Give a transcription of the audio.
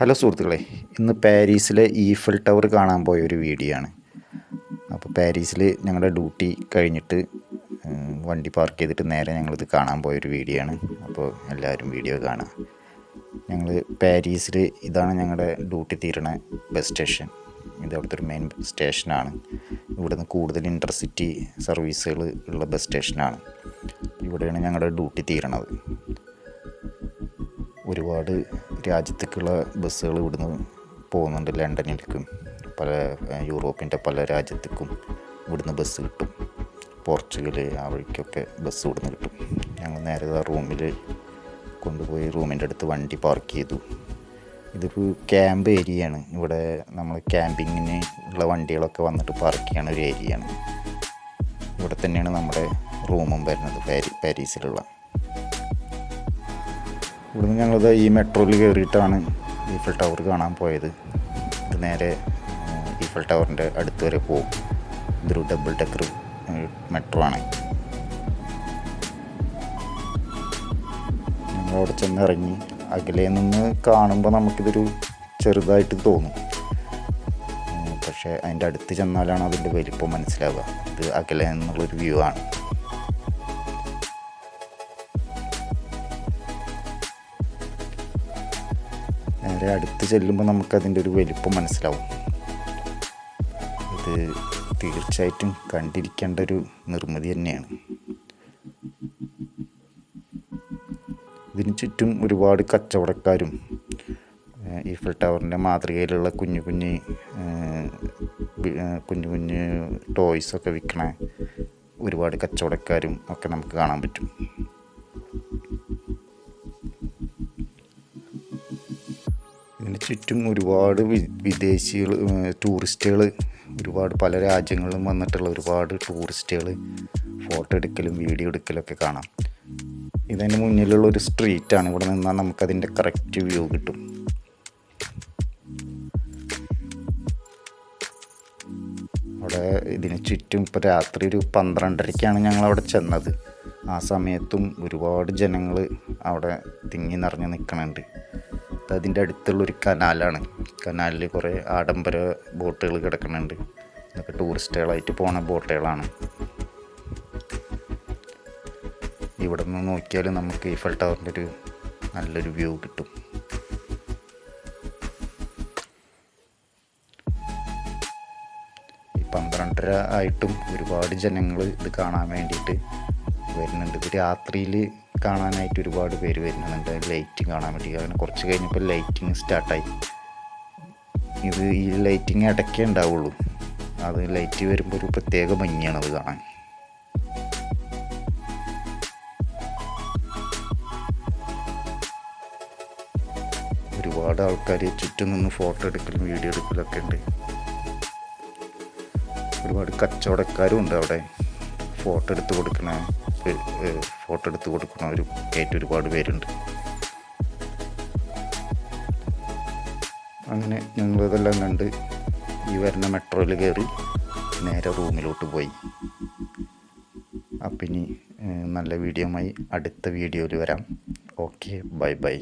Hello സുഹൃത്തുക്കളെ ഇന്ന് പാരീസിലെ ഈഫൽ ടവർ കാണാൻ പോയ ഒരു വീഡിയോ ആണ്. അപ്പോൾ പാരീസിൽ ഞങ്ങളുടെ ഡ്യൂട്ടി കഴിഞ്ഞിട്ട് വണ്ടി പാർക്ക് ചെയ്തിട്ട് നേരെ ഞങ്ങളിത് കാണാൻ പോയ ഒരു വീഡിയോ ആണ്. അപ്പോൾ എല്ലാവരും വീഡിയോ കാണുക. ഞങ്ങൾ പാരീസിൽ ഇതാണ് ഞങ്ങളുടെ ഡ്യൂട്ടി തീരണ ബസ് സ്റ്റേഷൻ ഇത് അവിടുത്തെ ഒരു മെയിൻ സ്റ്റേഷനാണ് ഇവിടുന്ന് കൂടുതൽ ഇന്റർസിറ്റി സർവീസുകൾ ഉള്ള ബസ് സ്റ്റേഷനാണ് ഇവിടെയാണ് ഞങ്ങളുടെ ഡ്യൂട്ടി തീരണത്. ഒരുപാട് രാജ്യത്തേക്കുള്ള ബസ്സുകൾ ഇവിടുന്ന് പോകുന്നുണ്ട് ലണ്ടനിലേക്കും. പല യൂറോപ്പിന്റെ പല രാജ്യത്തേക്കും ഇവിടുന്ന് ബസ് കിട്ടും. പോർച്ചുഗൽ ആ വഴിക്കൊക്കെ ബസ് ഇവിടുന്ന് കിട്ടും. ഞങ്ങൾ നേരെ റൂമിൽ കൊണ്ടുപോയി റൂമിന്റെ അടുത്ത് വണ്ടി പാർക്ക് ചെയ്തു. ഇതിപ്പോൾ ക്യാമ്പ് ഏരിയയാണ്. ഇവിടെ നമ്മൾ ക്യാമ്പിങ്ങിന് ഉള്ള വണ്ടികളൊക്കെ വന്നിട്ട് പാർക്ക് ചെയ്യണ ഒരു ഏരിയയാണ്. ഇവിടെ തന്നെയാണ് നമ്മുടെ റൂമും വരുന്നത് പാരി പാരീസിലുള്ള. ഇവിടുന്ന് ഞങ്ങളിത് ഈ മെട്രോയിൽ കയറിയിട്ടാണ് ഈഫൽ ടവർ കാണാൻ പോയത്. ഇത് നേരെ ഈഫൽ ടവറിന്റെ അടുത്ത് വരെ പോകും. ഇതൊരു ഡബിൾ ഡെക്കർ മെട്രോ ആണ്. ഞങ്ങൾ അവിടെ ചെന്ന് ഇറങ്ങി അകലെ നിന്ന് കാണുമ്പോൾ നമുക്കിതൊരു ചെറുതായിട്ട് തോന്നും. പക്ഷേ അതിന്റെ അടുത്ത് ചെന്നാലാണ് അതിന്റെ വലിപ്പം മനസ്സിലാവുക. ഇത് അകലെ നിന്നുള്ളൊരു വ്യൂ ആണ്. നേരെ അടുത്ത് ചെല്ലുമ്പോൾ നമുക്കതിന്റെ ഒരു വലിപ്പം മനസ്സിലാവും. ഇത് തീർച്ചയായിട്ടും കണ്ടിരിക്കേണ്ട ഒരു നിർമ്മിതി തന്നെയാണ്. ഇതിന് ചുറ്റും ഒരുപാട് കച്ചവടക്കാരും ഈഫൽ ടവറിന്റെ മാതൃകയിലുള്ള കുഞ്ഞു കുഞ്ഞ് കുഞ്ഞു കുഞ്ഞ് ടോയ്സൊക്കെ വിൽക്കണ ഒരുപാട് കച്ചവടക്കാരും ഒക്കെ നമുക്ക് കാണാൻ പറ്റും. ഇതിന് ചുറ്റും ഒരുപാട് വിദേശികൾ ടൂറിസ്റ്റുകൾ ഒരുപാട് പല രാജ്യങ്ങളിലും വന്നിട്ടുള്ള ഒരുപാട് ടൂറിസ്റ്റുകൾ ഫോട്ടോ എടുക്കലും വീഡിയോ എടുക്കലൊക്കെ കാണാം. ഇതിന് മുന്നിലുള്ള ഒരു സ്ട്രീറ്റാണ് ഇവിടെ നിന്നാൽ നമുക്കതിന്റെ കറക്റ്റ് വ്യൂ കിട്ടും. അവിടെ ഇതിന് ചുറ്റും ഇപ്പോൾ രാത്രി ഒരു പന്ത്രണ്ടരയ്ക്കാണ് ഞങ്ങൾ അവിടെ ചെന്നത്. ആ സമയത്തും ഒരുപാട് ജനങ്ങൾ അവിടെ തിങ്ങി നിറഞ്ഞ് നിൽക്കണുണ്ട് അതിന്റെ അടുത്തുള്ളൊരു കനാലാണ്. കനാലിൽ കുറേ ആഡംബര ബോട്ടുകൾ കിടക്കുന്നുണ്ട്. ഇതൊക്കെ ടൂറിസ്റ്റുകളായിട്ട് പോണ ബോട്ടുകളാണ്. ഇവിടെ നിന്ന് നോക്കിയാൽ നമുക്ക് ഈഫൽ ടവറിന്റെ ഒരു നല്ലൊരു വ്യൂ കിട്ടും. പന്ത്രണ്ടര ആയിട്ടും ഒരുപാട് ജനങ്ങൾ ഇത് കാണാൻ വേണ്ടിയിട്ട് വരുന്നുണ്ട്. ഇത് രാത്രിയിൽ കാണാനായിട്ട് ഒരുപാട് പേര് വരുന്നുണ്ട്. ലൈറ്റിംഗ് കാണാൻ വേണ്ടി. അങ്ങനെ കുറച്ച് കഴിഞ്ഞപ്പോൾ ലൈറ്റിംഗ് സ്റ്റാർട്ടായി ഇത് ഈ ലൈറ്റിങ് ഇടയ്ക്കേ ഉണ്ടാവുള്ളൂ. അത് ലൈറ്റ് വരുമ്പോൾ ഒരു പ്രത്യേക ഭംഗിയാണ് അത് കാണാൻ. ഒരുപാട് ആൾക്കാർ ചുറ്റും നിന്ന് ഫോട്ടോ എടുക്കലും വീഡിയോ എടുക്കലൊക്കെ ഉണ്ട്. ഒരുപാട് കച്ചവടക്കാരും ഉണ്ട് അവിടെ. ഫോട്ടോ എടുത്ത് കൊടുക്കണ ഫോട്ടോ എടുത്ത് കൊടുക്കുന്നവരും ആയിട്ട് ഒരുപാട് പേരുണ്ട്. അങ്ങനെ ഞങ്ങളിതെല്ലാം കണ്ട് ഈ വരുന്ന മെട്രോയിൽ കയറി നേരെ റൂമിലോട്ട് പോയി. അപ്പം ഇനി നല്ല വീഡിയോമായി അടുത്ത വീഡിയോയിൽ വരാം. Okay bye bye.